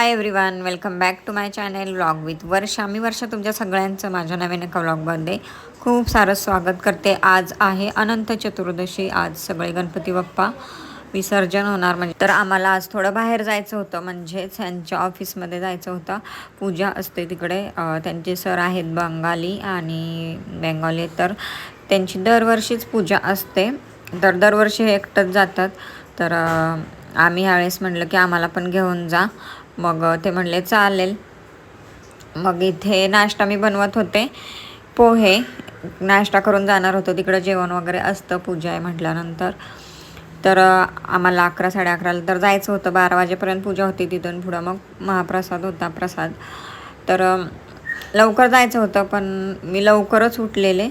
Hi everyone welcome back to my channel vlog with Varsha मी वर्षा तुमच्या सगळ्यांचं माझ्या नवीन एका व्लॉगमध्ये खूप सारं स्वागत करते. आज आहे अनंत चतुर्दशी आज सगळे गणपती बाप्पा विसर्जन होणार. म्हणजे तर आम्हाला आज थोडं बाहेर जायचं होतं म्हणजेच त्यांच्या ऑफिसमध्ये जायचं होतं. पूजा असते तिकडे त्यांचे सर आहेत बंगाली आणि बेंगॉली तर त्यांची दरवर्षीच पूजा असते. तर दरवर्षी हे एकटंच जातात. तर आम्ही ह्यावेळेस म्हटलं की आम्हाला पण घेऊन जा. मग ते म्हणले चालेल. मग इथे नाश्ता मी बनवत होते. पोहे नाश्ता करून जाणार होतो. तिकडं जेवण वगैरे असतं पूजा आहे म्हटल्यानंतर. तर आम्हाला अकरा साडे अकराला तर जायचं होतं. बारा वाजेपर्यंत पूजा होती तिथून पुढं. मग महाप्रसाद होता प्रसाद. तर लवकर जायचं होतं पण मी लवकरच उठलेले.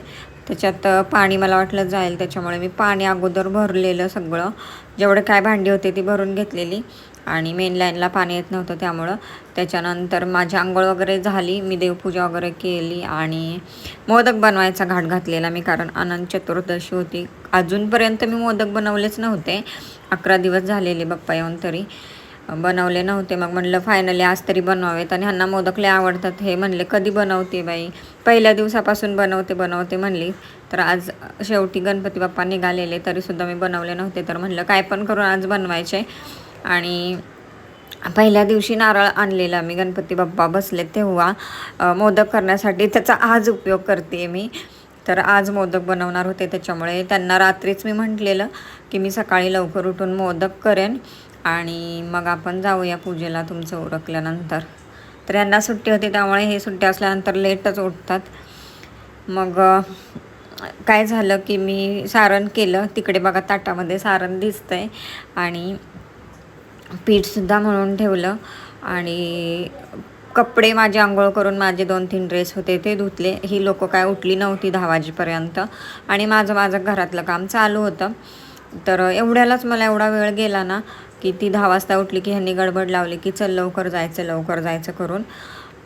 त्याच्यात पाणी मला वाटलं जाईल. त्याच्यामुळे मी पाणी अगोदर भरलेलं सगळं. जेवढे काय भांडी होते ती भरून घेतलेली. आणि मेन लाईनला पाणी येत नव्हतं त्यामुळं. त्याच्यानंतर माझी आंघोळ वगैरे झाली मी देवपूजा वगैरे केली आणि मोदक बनवायचा घाट घातलेला मी कारण अनंत चतुर्दशी होती. अजूनपर्यंत मी मोदक बनवलेच नव्हते. अकरा दिवस झालेले बाप्पा येऊन तरी. बनवले नव्हते. मग म्हणलं फायनली आज तरी बनवावेत. आणि ह्यांना मोदक लय आवडतात. हे म्हणले कधी बनवते बाई? पहिल्या दिवसापासून बनवते बनवते म्हणली. तर आज शेवटी गणपती बाप्पा निघालेले तरीसुद्धा मी बनवले नव्हते. तर म्हणलं काय पण करून आज बनवायचे. आणि पहिल्या दिवशी नारळ आणलेला मी. गणपती बाप्पा बसले तेव्हा मोदक करण्यासाठी त्याचा आज उपयोग करते मी. तर आज मोदक बनवणार होते त्याच्यामुळे त्यांना रात्रीच मी म्हटलेलं की मी सकाळी लवकर उठून मोदक करेन आणि मग आपण जाऊया पूजेला तुमचं उरकल्यानंतर. तर यांना सुट्टी होती त्यामुळे हे सुट्टी असल्यानंतर लेटच उठतात. मग काय झालं की मी सारण केलं. तिकडे बघा ताटामध्ये सारण दिसतंय आणि पीठसुद्धा म्हणून ठेवलं आणि कपडे माझे आंघोळ करून माझे दोन तीन ड्रेस होते ते धुतले. ही लोकं काय उठली नव्हती दहा वाजेपर्यंत. आणि माझं माझं घरातलं काम चालू होतं. तर एवढ्यालाच मला एवढा वेळ गेला ना की ती दहा वाजता उठली की ह्यांनी गडबड लावली की चल लवकर जायचं लवकर जायचं करून.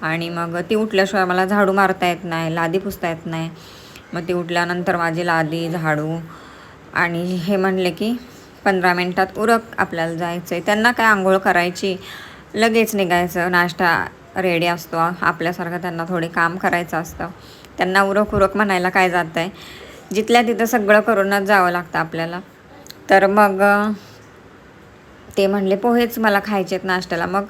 आणि मग ती उठल्याशिवाय मला झाडू मारता येत नाही लादी पुसता येत नाही. मग ती उठल्यानंतर माझी लादी झाडू आणि हे म्हणले की पंधरा मिनटात उरक आपल्याला जायचं आहे त्यांना काय आंघोळ करायची? लगेच निघायचं नाश्ता रेडी असतो. आपल्यासारखं त्यांना थोडे काम करायचं असतं. त्यांना उरक उरक म्हणायला काय जात आहे जिथल्या तिथं सगळं करूनच जावं लागतं आपल्याला. तर मग ते म्हणले पोहेच मला खायचे आहेत नाश्त्याला. मग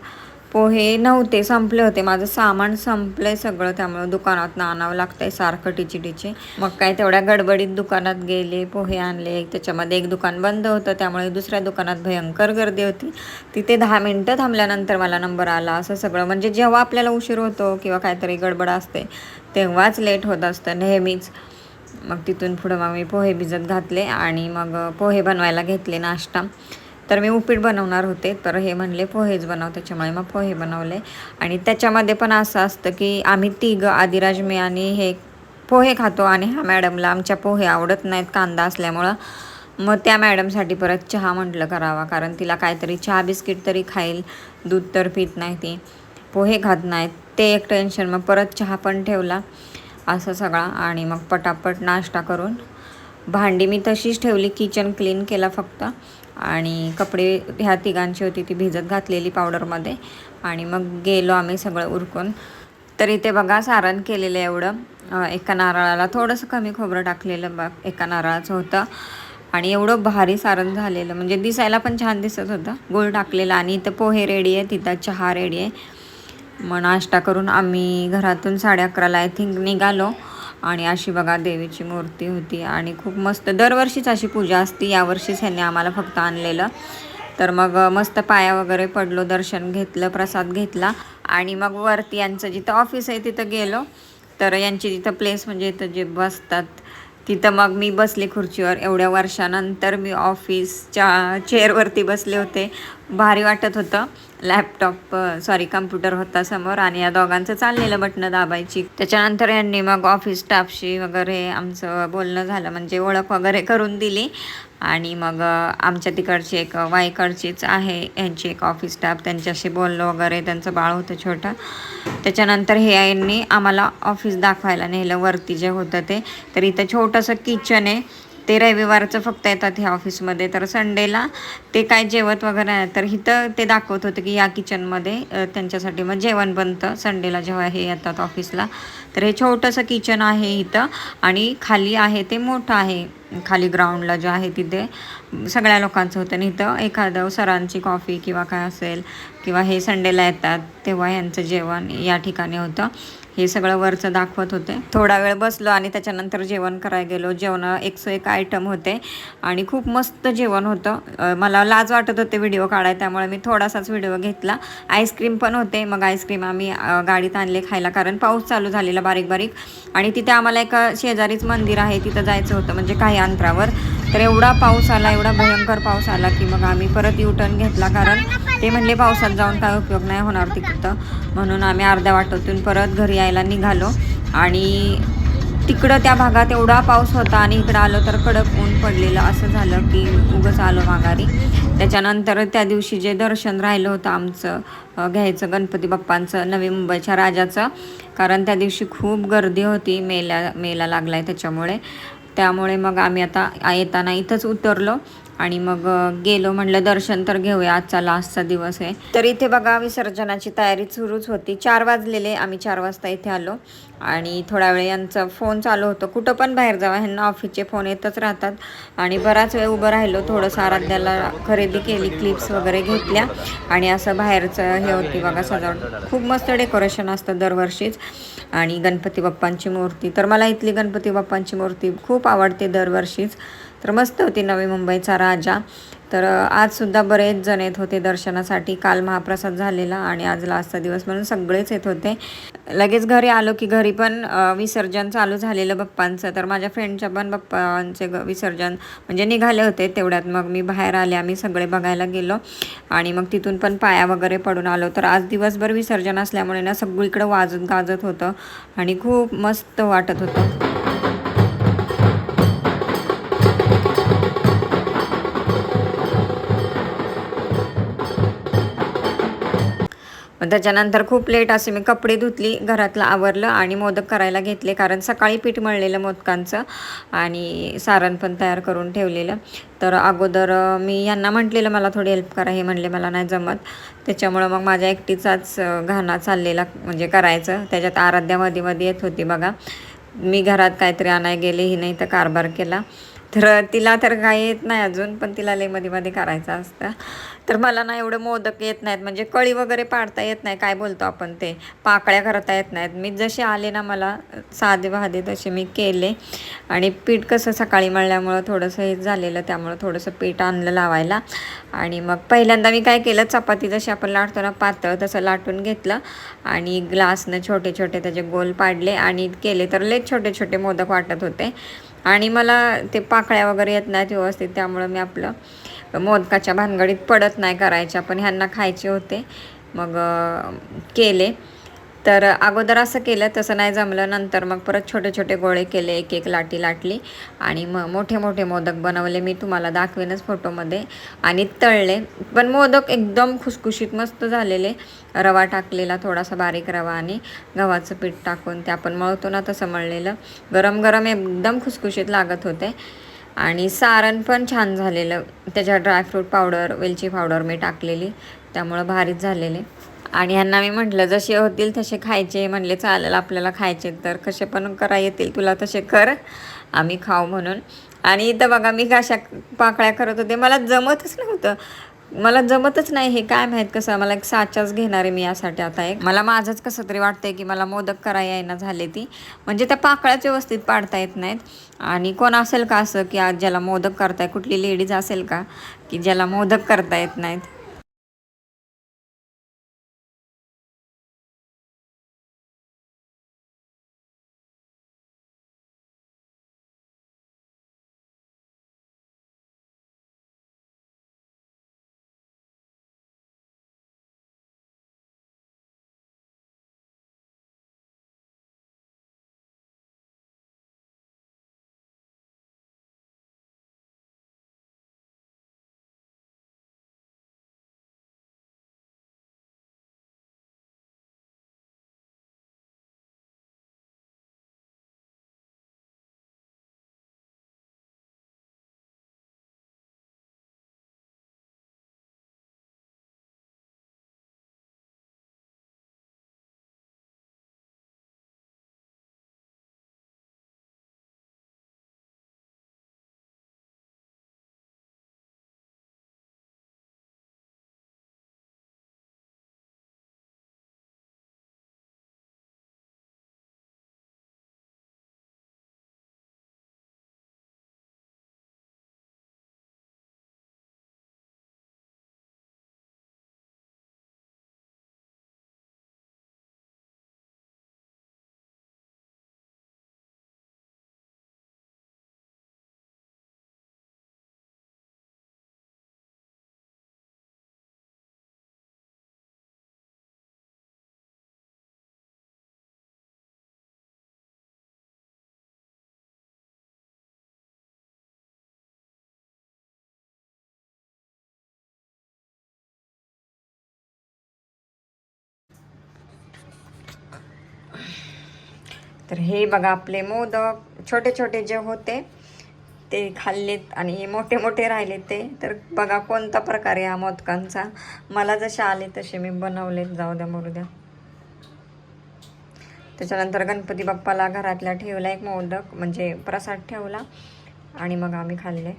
पोहे नव्हते संपले होते. माझं सामान संपलं आहे सगळं त्यामुळे दुकानात आणावं लागतं आहे सारखं टिची टिची मग काय तेवढ्या गडबडीत दुकानात गेले पोहे आणले. त्याच्यामध्ये एक दुकान बंद होतं त्यामुळे दुसऱ्या दुकानात भयंकर गर्दी होती. तिथे दहा मिनटं थांबल्यानंतर मला नंबर आला. असं सगळं. म्हणजे जेव्हा आपल्याला उशीर होतो किंवा काहीतरी गडबड असते तेव्हाच लेट होत असतं नेहमीच. मग तिथून पुढं मग मी पोहे भिजत घातले आणि मग पोहे बनवायला घेतले नाश्ता. तर मी उपीट बनवणार होते. तर हे म्हणले पोहेच बनव. त्याच्यामुळे मग पोहे बनवले. आणि त्याच्यामध्ये पण असं असतं की आम्ही तिघं आदिराज मी आणि हे पोहे खातो आणि ह्या मॅडमला आमच्या पोहे आवडत नाहीत कांदा असल्यामुळं. मग त्या मॅडमसाठी परत चहा म्हटलं करावा कारण तिला काहीतरी चहा बिस्किट तरी खाईल दूध तर पित नाही ती. पोहे खात नाहीत. ते एक टेन्शन. मग परत चहा पण ठेवला असं सगळा. आणि मग पटापट नाश्ता करून भांडी मी तशीच ठेवली किचन क्लीन केला फक्त. आणि कपडे ह्या तिघांची होती ती भिजत घातलेली पावडरमध्ये आणि मग गेलो आम्ही सगळं उरकून. तर इथे बघा सारण केलेलं एवढं. एका नारळाला थोडंसं कमी खोबरं टाकलेलं बघ एका नारळाचं होतं. आणि एवढं भारी सारण झालेलं. म्हणजे दिसायला पण छान दिसत होतं. गुळ टाकलेला आणि इथं पोहे रेडी आहे तिथं चहा रेडी आहे. मग नाश्ता करून आम्ही घरातून साडे अकराला आय थिंक निघालो. आणि अशी बघा देवीची मूर्ती होती आणि खूप मस्त दरवर्षीच अशी पूजा असती. यावर्षीच ह्यांनी आम्हाला फक्त आणलेलं. तर मग मस्त पाया वगैरे पडलो दर्शन घेतलं प्रसाद घेतला. आणि मग वरती यांचं जिथं ऑफिस आहे तिथं गेलो. तर यांची जिथं प्लेस म्हणजे इथं जे बसतात तिथं मग मी बसले खुर्चीवर. एवढ्या वर्षानंतर मी ऑफिसच्या चेअरवरती बसले होते. भारी वाटत होतं. लॅपटॉप सॉरी कम्प्युटर होता समोर आणि या दोघांचं चाललेलं बटणं दाबायची. त्याच्यानंतर यांनी मग ऑफिस स्टाफशी वगैरे आमचं बोलणं झालं. म्हणजे ओळख वगैरे करून दिली. आणि मग आमच्या तिकडची एक वायकडचीच आहे. यांची एक ऑफिस स्टाफ त्यांच्याशी बोललो वगैरे त्यांचं बाळ होतं छोटं. त्याच्यानंतर हे यांनी आम्हाला ऑफिस दाखवायला नेलं. वरती जे होतं ते. तर इथं छोटंसं किचन आहे. ते रविवारचं फक्त येतात ह्या ऑफिसमध्ये. तर संडेला ते काय जेवत वगैरे आहे तर इथं ते दाखवत होते की या किचनमध्ये त्यांच्यासाठी मग जेवण बनतं. संडेला जेव्हा हे येतात ऑफिसला. तर हे छोटंसं किचन आहे इथं आणि खाली आहे ते मोठं आहे. खाली ग्राउंडला जे आहे तिथे सगळ्या लोकांचं होतं. आणि इथं एखादं सरांची कॉफी किंवा काय असेल किंवा हे संडेला येतात तेव्हा यांचं जेवण या ठिकाणी होतं. हे सगळं वरचं दाखवत होते. थोडा वेळ बसलो आणि त्याच्यानंतर जेवण करायला गेलो. जेवण एकसो एक आयटम होते आणि खूप मस्त जेवण होतं. मला लाज वाटत होते व्हिडिओ काढाय त्यामुळे मी थोडासाच व्हिडिओ घेतला. आईस्क्रीम पण होते. मग आईस्क्रीम आम्ही गाडीत आणले खायला कारण पाऊस चालू झालेला बारीक बारीक आणि तिथे आम्हाला एका शेजारीच मंदिर आहे. तिथं जायचं होतं म्हणजे काही अंतरावर. तर एवढा पाऊस आला एवढा भयंकर पाऊस आला की मग आम्ही परत युटर्न घेतला कारण ते म्हणले पावसात जाऊन काय उपयोग नाही होणार तिकडं. म्हणून आम्ही अर्ध्या वाटतून परत घरी यायला निघालो. आणि तिकडं त्या भागात एवढा पाऊस होता आणि इकडं आलो तर कडक ऊन पडलेलं असं झालं की उगंच आलो माघारी. त्याच्यानंतर त्या दिवशी जे दर्शन राहिलं होतं आमचं घ्यायचं गणपती बाप्पांचं नवी मुंबईच्या राजाचं. कारण त्या दिवशी खूप गर्दी होती मेला मेला लागला आहे त्याच्यामुळे. त्यामुळे मग आम्ही आता येताना इथंच उतरलो आणि मग गेलो म्हटलं दर्शन तर घेऊया आजचा लास्टचा दिवस आहे. तर इथे बघा विसर्जनाची तयारी सुरूच होती. चार वाजलेले आम्ही चार वाजता इथे आलो. आणि थोड्या वेळ यांचा फोन चालू होतं. कुठं पण बाहेर जावा ह्यांना ऑफिसचे फोन येतच राहतात. आणि बराच वेळ उभं राहिलो थोडंसं आराध्याला खरेदी केली क्लिप्स वगैरे घेतल्या. आणि असं बाहेरचं हे होती बघा सजावट. खूप मस्त डेकोरेशन असतं दरवर्षीच. आणि गणपती बाप्पांची मूर्ती. तर मला इथली गणपती बाप्पांची मूर्ती खूप आवडते दरवर्षीच. तर मस्त होती नवी मुंबईचा राजा. तर आजसुद्धा बरेच जण येत होते दर्शनासाठी. काल महाप्रसाद झालेला आणि आज लास्टचा दिवस म्हणून सगळेच येत होते. लगेच घरी आलो की घरी पण विसर्जन चालू झालेलं बाप्पांचं. तर माझ्या फ्रेंडच्या पण बाप्पांचे विसर्जन म्हणजे निघाले होते तेवढ्यात. मग मी बाहेर आले आम्ही सगळे बघायला गेलो. आणि मग तिथून पण पाया वगैरे पडून आलो. तर आज दिवसभर विसर्जन असल्यामुळे ना सगळीकडं वाजत गाजत होतं. आणि खूप मस्त वाटत होतं. त्याच्यानंतर खूप लेट असे मी कपडे धुतली घरातलं आवरलं आणि मोदक करायला घेतले. कारण सकाळी पीठ मळलेलं मोदकांचं आणि सारण पण तयार करून ठेवलेलं. तर अगोदर मी यांना म्हटलेलं मला थोडी हेल्प करा. हे म्हणले मला नाही जमत. त्याच्यामुळं मग माझ्या एकटीचाच घाणा चाललेला म्हणजे करायचं. त्याच्यात आराध्यामध्ये मध्ये येत होती बघा. मी घरात काहीतरी आणाय गेले ही नाही तर कारभार केला. तर तिला तर काही येत नाही अजून पण तिला लई मध्ये मध्ये करायचं असतं. तर मला ना एवढं मोदक येत नाहीत म्हणजे कळी वगैरे पाडता येत नाही काय बोलतो आपण ते? पाकळ्या करता येत नाहीत. मी जसे आले ना मला साधे वादे तसे मी केले. आणि पीठ कसं सकाळी मळल्यामुळं थोडंसं हे झालेलं त्यामुळं थोडंसं पीठ आणलं लावायला. आणि मग पहिल्यांदा मी काय केलं चपाती जशी आपण लाटतो ना पातळ तसं लाटून घेतलं. आणि ग्लासनं छोटे छोटे त्याचे गोल पाडले आणि केले तर लय छोटे छोटे मोदक वाटत होते. आणि मला ते पाकळ्या वगैरे येत नाहीत व्यवस्थित त्यामुळं मी आपलं मोदकाच्या भानगडीत पडत नाही करायच्या पण ह्यांना खायचे होते. मग केले. तर अगोदर असं केलं तसं नाही जमलं. नंतर मग परत छोटे छोटे गोळे केले एक एक लाटी लाटली आणि मग मोठे मोठे मोदक बनवले. मी तुम्हाला दाखवेनच फोटोमध्ये. आणि तळले. पण मोदक एकदम खुसखुशीत मस्त झालेले. रवा टाकलेला थोडासा बारीक रवा आणि गव्हाचं पीठ टाकून ते आपण मळतो ना तसं मळलेलं. गरम गरम एकदम खुसखुशीत लागत होते. आणि सारण पण छान झालेलं. त्याच्यात ड्रायफ्रूट पावडर वेलची पावडर मी टाकलेली. त्यामुळं भारीच झालेले. आणि ह्यांना मी म्हटलं जसे होतील तसे खायचे. म्हणले चालेल आपल्याला खायचे तर कसे पण करा येतील तुला तसे कर आम्ही खाऊ म्हणून. आणि इथं बघा मी कशा पाकळ्या करत होते. मला जमतच नव्हतं. मला जमतच नाही हे काय माहीत कसं. मला एक साचाच घेणार आहे मी यासाठी आता एक. मला माझंच कसं तरी वाटतंय की मला मोदक करायला येणं झाले ती. म्हणजे त्या पाकळ्याच व्यवस्थित पाडता येत नाहीत. आणि कोण असेल का असं की आज ज्याला मोदक करताय कुठली लेडीज असेल का की ज्याला मोदक करता येत नाहीत? तर हे बघा आपले मोदक छोटे छोटे जे होते ते खाल्लेत आणि हे मोठे मोठे राहिले ते. तर बघा कोणता प्रकार आहे या मोदकांचा. मला जसे आले तसे मी बनवलेत. जाऊ द्या मरू द्या. त्याच्यानंतर गणपती बाप्पाला घरातला ठेवला एक मोदक म्हणजे प्रसाद ठेवला आणि मग आम्ही खाल्ले.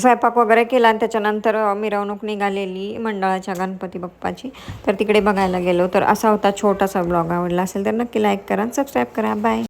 स्वयंपाक वगैरे केला आणि त्याच्यानंतर मिरवणूक निघालेली मंडळाच्या गणपती बाप्पाची. तर तिकडे बघायला गेलो तर असा होता छोटासा ब्लॉग आवडला असेल तर नक्की लाईक करा सबस्क्राईब करा. बाय